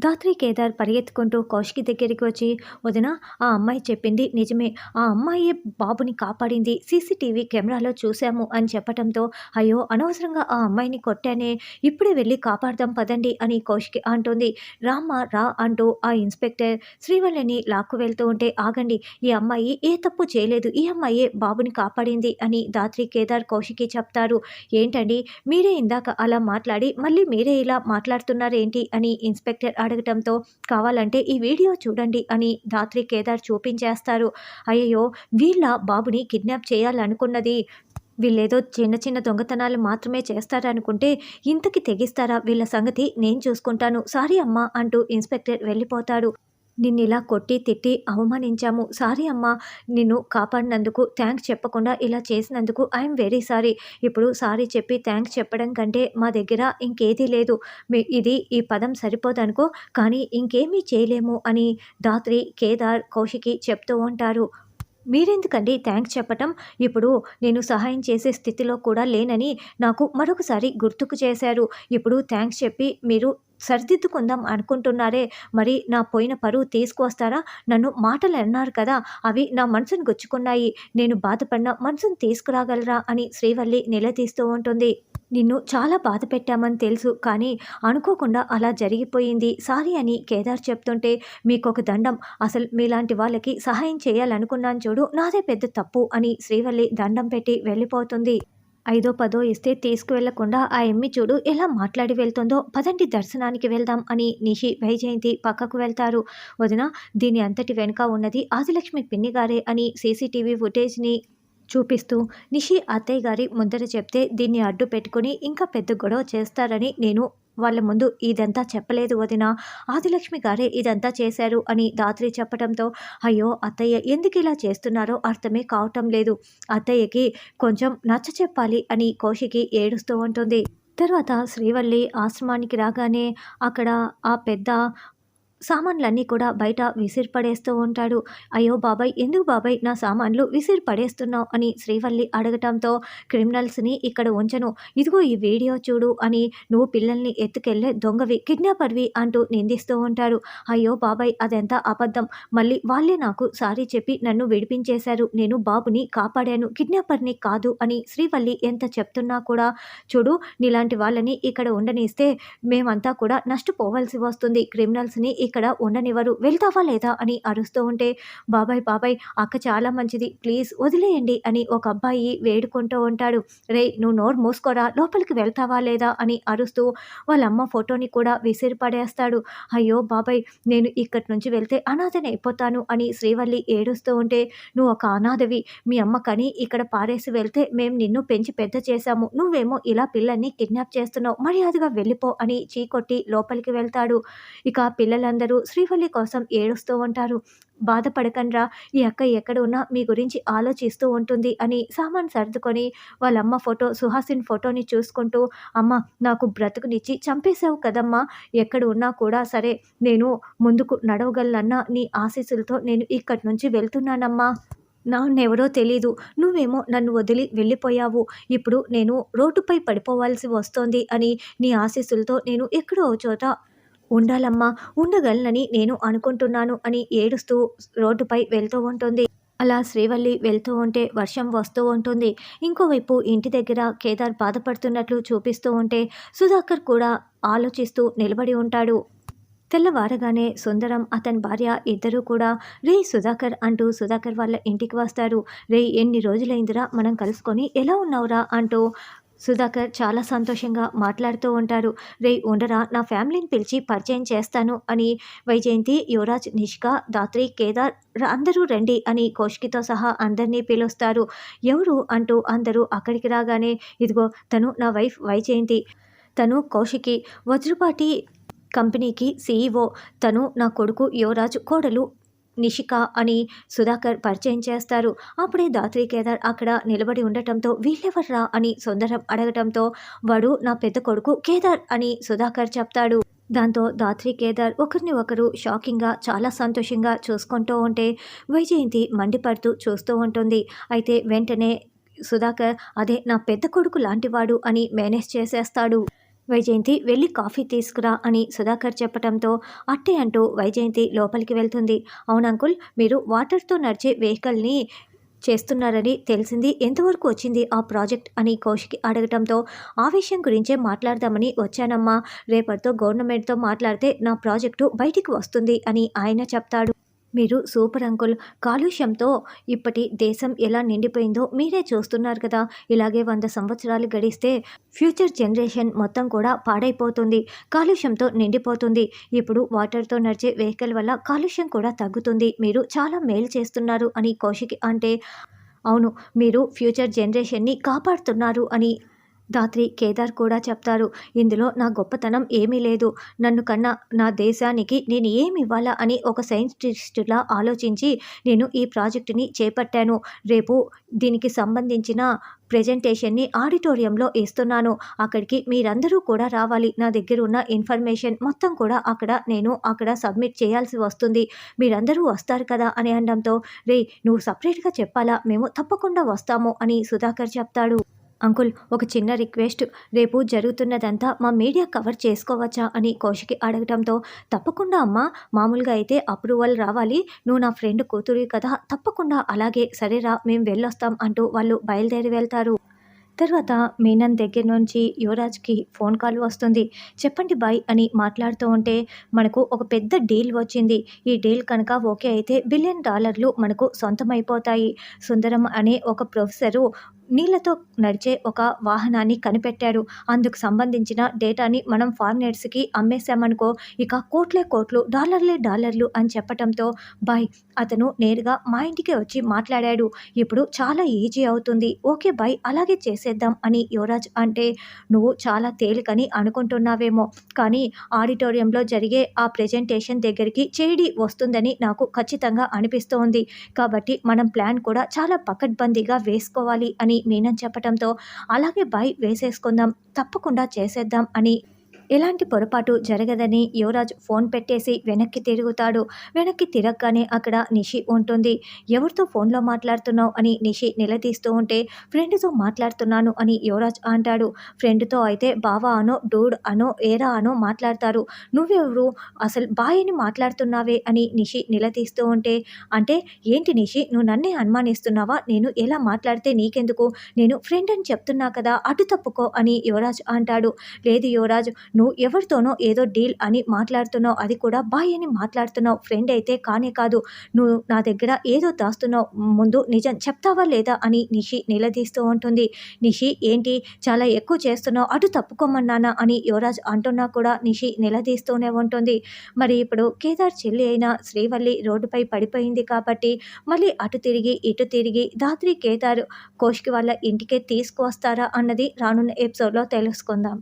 ధాత్రి కేదార్ పరిగెత్తుకుంటూ కౌశికి దగ్గరికి వచ్చి వదిన ఆ అమ్మాయి చెప్పింది నిజమే. ఆ అమ్మాయి బాబుని కాపాడింది. సీసీటీవీ కెమెరాలో చూశాము అని చెప్పడంతో అయ్యో అనవసరంగా ఆ అమ్మాయిని కొట్టానే. ఇప్పుడే వెళ్ళి కాపాడదాం పదండి అని కౌశికి అంటుంది. రామ్మ రా అంటూ ఆ ఇన్స్పెక్టర్ శ్రీవల్లిని లాక్కు వెళ్తూ ఉంటే ఆగండి. ఈ అమ్మాయి ఏ తప్పు చేయలేదు. ఈ అమ్మాయే బాబుని కాపాడింది అని దాత్రి కేదార్ కౌశికి చెప్తారు. ఏంటండి? మీరే ఇందాక అలా మాట్లాడి మళ్ళీ మీరే ఇలా మాట్లాడుతున్నారేంటి? అని ఇన్స్పెక్టర్ అడగటంతో కావాలంటే ఈ వీడియో చూడండి అని ధాత్రి కేదార్ చూపించేస్తారు. అయ్యో వీళ్ళ బాబుని కిడ్నాప్ చేయాలనుకున్నది. వీళ్ళేదో చిన్న చిన్న దొంగతనాలు మాత్రమే చేస్తారనుకుంటే ఇంతకి తెగిస్తారా? వీళ్ళ సంగతి నేను చూసుకుంటాను. సారీ అమ్మా అంటూ ఇన్స్పెక్టర్ వెళ్ళిపోతాడు. నిన్ను ఇలా కొట్టి తిట్టి అవమానించాము. సారీ అమ్మా నిన్ను కాపాడినందుకు థ్యాంక్స్ చెప్పకుండా ఇలా చేసినందుకు ఐఎమ్ వెరీ సారీ. ఇప్పుడు సారీ చెప్పి థ్యాంక్స్ చెప్పడం కంటే మా దగ్గర ఇంకేదీ లేదు. మీ ఇది ఈ పదం సరిపోదనుకో కానీ ఇంకేమీ చేయలేము అని దాత్రి కేదార్ కౌశికి చెప్తూ ఉంటారు. మీరెందుకండి థ్యాంక్స్ చెప్పటం? ఇప్పుడు నేను సహాయం చేసే స్థితిలో కూడా లేనని నాకు మరొకసారి గుర్తుకు చేశారు. ఇప్పుడు థ్యాంక్స్ చెప్పి మీరు సరిదిద్దుకుందాం అనుకుంటున్నారే. మరి నా పోయిన పరువు తీసుకువస్తారా? నన్ను మాటలు అన్నారు కదా అవి నా మనసును గుచ్చుకున్నాయి. నేను బాధపడిన మనసును తీసుకురాగలరా? అని శ్రీవల్లి నిలదీస్తూ ఉంటుంది. నిన్ను చాలా బాధ పెట్టామని తెలుసు కానీ అనుకోకుండా అలా జరిగిపోయింది. సారీ అని కేదార్ చెప్తుంటే మీకు ఒక దండం. అసలు మీలాంటి వాళ్ళకి సహాయం చేయాలనుకున్నాను చూడు నాదే పెద్ద తప్పు అని శ్రీవల్లి దండం పెట్టి వెళ్ళిపోతుంది. ఐదో పదో ఇస్తే తీసుకువెళ్ళకుండా ఆ ఎమ్మి చూడు ఎలా మాట్లాడి వెళ్తుందో. పదండి దర్శనానికి వెళ్దాం అని నిషి వైజయంతి పక్కకు వెళ్తారు. వదిన దీని అంతటి వెనుక ఉన్నది ఆదిలక్ష్మి పిన్ని గారే అని సీసీటీవీ ఫుటేజ్ని చూపిస్తూ నిషి అత్తయ్య గారి ముందర చెప్తే దీన్ని అడ్డు పెట్టుకుని ఇంకా పెద్ద గొడవ చేస్తారని నేను వాళ్ళ ముందు ఇదంతా చెప్పలేదు వదిన. ఆదిలక్ష్మి గారే ఇదంతా చేశారు అని దాత్రి చెప్పడంతో అయ్యో అత్తయ్య ఎందుకు ఇలా చేస్తున్నారో అర్థమే కావటం లేదు. అత్తయ్యకి కొంచెం నచ్చ చెప్పాలి అని కోషికి ఏడుస్తూ ఉంటుంది. తర్వాత శ్రీవల్లి ఆశ్రమానికి రాగానే అక్కడ ఆ పెద్ద సామాన్లన్నీ కూడా బయట విసిరి పడేస్తూ ఉంటాడు. అయ్యో బాబాయ్ ఎందుకు బాబాయ్ నా సామాన్లు విసిరి పడేస్తున్నావు అని శ్రీవల్లి అడగటంతో క్రిమినల్స్ని ఇక్కడ ఉంచను. ఇదిగో ఈ వీడియో చూడు అని నువ్వు పిల్లల్ని ఎత్తుకెళ్ళే దొంగవి కిడ్నాపర్వి అంటూ నిందిస్తూ ఉంటాడు. అయ్యో బాబాయ్ అదంతా అబద్ధం. మళ్ళీ వాళ్ళే నాకు సారీ చెప్పి నన్ను విడిపించేశారు. నేను బాబుని కాపాడాను కిడ్నాపర్ని కాదు అని శ్రీవల్లి ఎంత చెప్తున్నా కూడా చూడు నీలాంటి వాళ్ళని ఇక్కడ ఉండనిస్తే మేమంతా కూడా నష్టపోవాల్సి వస్తుంది. క్రిమినల్స్ని ఇక్కడ ఉండనివ్వరు. వెళ్తావా లేదా అని అరుస్తూ ఉంటే బాబాయ్ బాబాయ్ అక్క చాలా మంచిది. ప్లీజ్ వదిలేయండి అని ఒక అబ్బాయి వేడుకుంటూ ఉంటాడు. రే నువ్వు నోరు మూసుకోరా? లోపలికి వెళ్తావా లేదా? అని అరుస్తూ వాళ్ళ అమ్మ ఫోటోని కూడా విసిరి పడేస్తాడు. అయ్యో బాబాయ్ నేను ఇక్కడి నుంచి వెళ్తే అనాథని అయిపోతాను అని శ్రీవల్లి ఏడుస్తూ ఉంటే నువ్వు ఒక అనాథవి. మీ అమ్మ కని ఇక్కడ పారేసి వెళ్తే మేము నిన్ను పెంచి పెద్ద చేశాము. నువ్వేమో ఇలా పిల్లల్ని కిడ్నాప్ చేస్తున్నావు. మర్యాదగా వెళ్ళిపో అని చీకొట్టి లోపలికి వెళ్తాడు. ఇక పిల్లలందరూ అందరూ శ్రీవల్లి కోసం ఏడుస్తూ ఉంటారు. బాధపడకండ్రా ఈ అక్క ఎక్కడ ఉన్నా మీ గురించి ఆలోచిస్తూ ఉంటుంది అని సామాన్ సర్దుకొని వాళ్ళమ్మ ఫోటో సుహాసిన్ ఫోటోని చూసుకుంటూ అమ్మ నాకు బ్రతుకునిచ్చి చంపేశావు కదమ్మా ఎక్కడ ఉన్నా కూడా సరే నేను ముందుకు నడవగలనన్న నీ ఆశీస్సులతో నేను ఇక్కడి నుంచి వెళ్తున్నానమ్మా. నాన్నెవరో తెలీదు నువ్వేమో నన్ను వదిలి వెళ్ళిపోయావు ఇప్పుడు నేను రోడ్డుపై పడిపోవాల్సి వస్తోంది అని నీ ఆశీస్సులతో నేను ఎక్కడో చోట ఉండాలమ్మా ఉండగలనని నేను అనుకుంటున్నాను అని ఏడుస్తూ రోడ్డుపై వెళ్తూ ఉంటుంది. అలా శ్రీవల్లి వెళ్తూ ఉంటే వర్షం వస్తూ ఉంటుంది. ఇంకోవైపు ఇంటి దగ్గర కేదార్ బాధపడుతున్నట్లు చూపిస్తూ ఉంటే సుధాకర్ కూడా ఆలోచిస్తూ నిలబడి ఉంటాడు. తెల్లవారగానే సుందరం అతని భార్య ఇద్దరూ కూడా రే సుధాకర్ అంటూ సుధాకర్ వాళ్ళ ఇంటికి వస్తారు. రే ఎన్ని రోజులైందిరా మనం కలుసుకొని ఎలా ఉన్నావురా అంటూ సుధాకర్ చాలా సంతోషంగా మాట్లాడుతూ ఉంటారు. రే ఉండరా నా ఫ్యామిలీని పిలిచి పరిచయం చేస్తాను అని వైజయంతి యువరాజ్ నిష్క దాత్రి కేదార్ అందరూ రండి అని కౌశికితో సహా అందరినీ పిలుస్తారు. ఎవరు? అంటూ అందరూ అక్కడికి రాగానే ఇదిగో తను నా వైఫ్ వైజయంతి. తను కౌశికి వజ్రపాటి కంపెనీకి సీఈఓ. తను నా కొడుకు యువరాజ్ కోడలు నిషిక అని సుధాకర్ పరిచయం చేస్తారు. అప్పుడే దాత్రి కేదార్ అక్కడ నిలబడి ఉండటంతో వీళ్ళెవర్రా అని సుందరం అడగటంతో వాడు నా పెద్ద కొడుకు కేదార్ అని సుధాకర్ చెప్తాడు. దాంతో దాత్రి కేదార్ ఒకరిని ఒకరు షాకింగ్గా చాలా సంతోషంగా చూసుకుంటూ ఉంటే వైజయంతి మండిపడుతూ చూస్తూ ఉంటుంది. అయితే వెంటనే సుధాకర్ అదే నా పెద్ద కొడుకు లాంటివాడు అని మేనేజ్ చేసేస్తాడు. వైజయంతి వెళ్ళి కాఫీ తీసుకురా అని సుధాకర్ చెప్పటంతో అట్టే అంటూ వైజయంతి లోపలికి వెళ్తుంది. అవును అంకుల్ మీరు వాటర్తో నడిచే వెహికల్ని చేస్తున్నారని తెలిసింది. ఎంతవరకు వచ్చింది ఆ ప్రాజెక్ట్ అని కౌశికి అడగటంతో ఆ విషయం గురించే మాట్లాడదామని వచ్చానమ్మా. రేపటితో గవర్నమెంట్తో మాట్లాడితే నా ప్రాజెక్టు బయటికి వస్తుంది అని ఆయన చెప్తాడు. మీరు సూపర్ అంకుల్ కాలుష్యంతో ఇప్పటి దేశం ఎలా నిండిపోయిందో మీరే చూస్తున్నారు కదా. ఇలాగే వంద సంవత్సరాలు గడిస్తే ఫ్యూచర్ జనరేషన్ మొత్తం కూడా పాడైపోతుంది కాలుష్యంతో నిండిపోతుంది. ఇప్పుడు వాటర్తో నడిచే వెహికల్ వల్ల కాలుష్యం కూడా తగ్గుతుంది. మీరు చాలా మేలు చేస్తున్నారు అని కౌశిక్ అంటే అవును మీరు ఫ్యూచర్ జనరేషన్ని కాపాడుతున్నారు అని దాత్రి కేదార్ కూడా చెప్తారు ఇందులో నా గొప్పతనం ఏమీ లేదు. నన్ను కన్నా నా దేశానికి నేను ఏమి ఇవ్వాలా? అని ఒక సైంటిస్టులా ఆలోచించి నేను ఈ ప్రాజెక్టుని చేపట్టాను. రేపు దీనికి సంబంధించిన ప్రజెంటేషన్ని ఆడిటోరియంలో ఇస్తున్నాను. అక్కడికి మీరందరూ కూడా రావాలి. నా దగ్గర ఉన్న ఇన్ఫర్మేషన్ మొత్తం కూడా అక్కడ నేను అక్కడ సబ్మిట్ చేయాల్సి వస్తుంది. మీరందరూ వస్తారు కదా? అని అనడంతో రే నువ్వు సపరేట్గా చెప్పాలా? మేము తప్పకుండా వస్తాము అని సుధాకర్ చెప్తాడు. అంకుల్ ఒక చిన్న రిక్వెస్ట్. రేపు జరుగుతున్నదంతా మా మీడియా కవర్ చేసుకోవచ్చా అని కౌశికి అడగటంతో తప్పకుండా అమ్మా మామూలుగా అయితే అప్రూవల్ రావాలి. నువ్వు నా ఫ్రెండ్ కూతురు కదా తప్పకుండా అలాగే సరేరా మేము వెళ్ళొస్తాం అంటూ వాళ్ళు బయలుదేరి వెళ్తారు. తర్వాత మీనన్ దగ్గర నుంచి యువరాజ్కి ఫోన్ కాల్ వస్తుంది. చెప్పండి బాయ్ అని మాట్లాడుతూ ఉంటే మనకు ఒక పెద్ద డీల్ వచ్చింది. ఈ డీల్ కనుక ఓకే అయితే బిలియన్ డాలర్లు మనకు సొంతమైపోతాయి. సుందరం అనే ఒక ప్రొఫెసరు నీళ్ళతో నడిచే ఒక వాహనాన్ని కనిపెట్టాడు. అందుకు సంబంధించిన డేటాని మనం ఫారినర్స్కి అమ్మేశామనుకో ఇక కోట్లే కోట్లు డాలర్లే డాలర్లు అని చెప్పడంతో బాయ్. అతను నేరుగా మా ఇంటికి వచ్చి మాట్లాడాడు. ఇప్పుడు చాలా ఈజీ అవుతుంది. ఓకే బాయ్ అలాగే చేసేద్దాం అని యువరాజ్ అంటే నువ్వు చాలా తేలికని అనుకుంటున్నావేమో. కానీ ఆడిటోరియంలో జరిగే ఆ ప్రజెంటేషన్ దగ్గరికి చేడి వస్తుందని నాకు ఖచ్చితంగా అనిపిస్తోంది. కాబట్టి మనం ప్లాన్ కూడా చాలా పకడ్బందీగా వేసుకోవాలి అని మీనన్ చెప్పటంతో అలాగే బై వేసేసుకుందాం తప్పకుండా చేసేద్దాం అని ఎలాంటి పొరపాటు జరగదని యువరాజ్ ఫోన్ పెట్టేసి వెనక్కి తిరుగుతాడు. వెనక్కి తిరగగానే అక్కడ నిషి ఉంటుంది. ఎవరితో ఫోన్లో మాట్లాడుతున్నావు అని నిషి నిలదీస్తూ ఉంటే ఫ్రెండ్తో మాట్లాడుతున్నాను అని యువరాజ్ అంటాడు. ఫ్రెండ్తో అయితే బావా అనో డూడ్ అనో ఏరా అనో మాట్లాడతారు. నువ్వెవరు? అసలు బాయని మాట్లాడుతున్నావే అని నిషి నిలదీస్తూ ఉంటే అంటే ఏంటి నిషి నువ్వు నన్నే అనుమానిస్తున్నావా? నేను ఎలా మాట్లాడితే నీకెందుకు? నేను ఫ్రెండ్ అని చెప్తున్నా కదా అటు తప్పుకో అని యువరాజ్ అంటాడు. లేదు యువరాజ్ నువ్వు ఎవరితోనో ఏదో డీల్ అని మాట్లాడుతున్నావు అది కూడా బాయ్ అని మాట్లాడుతున్నావు. ఫ్రెండ్ అయితే కానే కాదు. నువ్వు నా దగ్గర ఏదో దాస్తున్నావు. ముందు నిజం చెప్తావా లేదా అని నిషి నిలదీస్తూ ఉంటుంది. నిషి ఏంటి? చాలా ఎక్కువ చేస్తున్నావు. అటు తప్పుకోమన్నానా అని యువరాజ్ అంటున్నా కూడా నిషి నిలదీస్తూనే ఉంటుంది. మరి ఇప్పుడు కేదార్ చెల్లి అయిన శ్రీవల్లి రోడ్డుపై పడిపోయింది కాబట్టి మళ్ళీ అటు తిరిగి ఇటు తిరిగి దాత్రి కేదార్ కోష్కి వాళ్ళ ఇంటికే తీసుకువస్తారా అన్నది రానున్న ఎపిసోడ్లో తెలుసుకుందాం.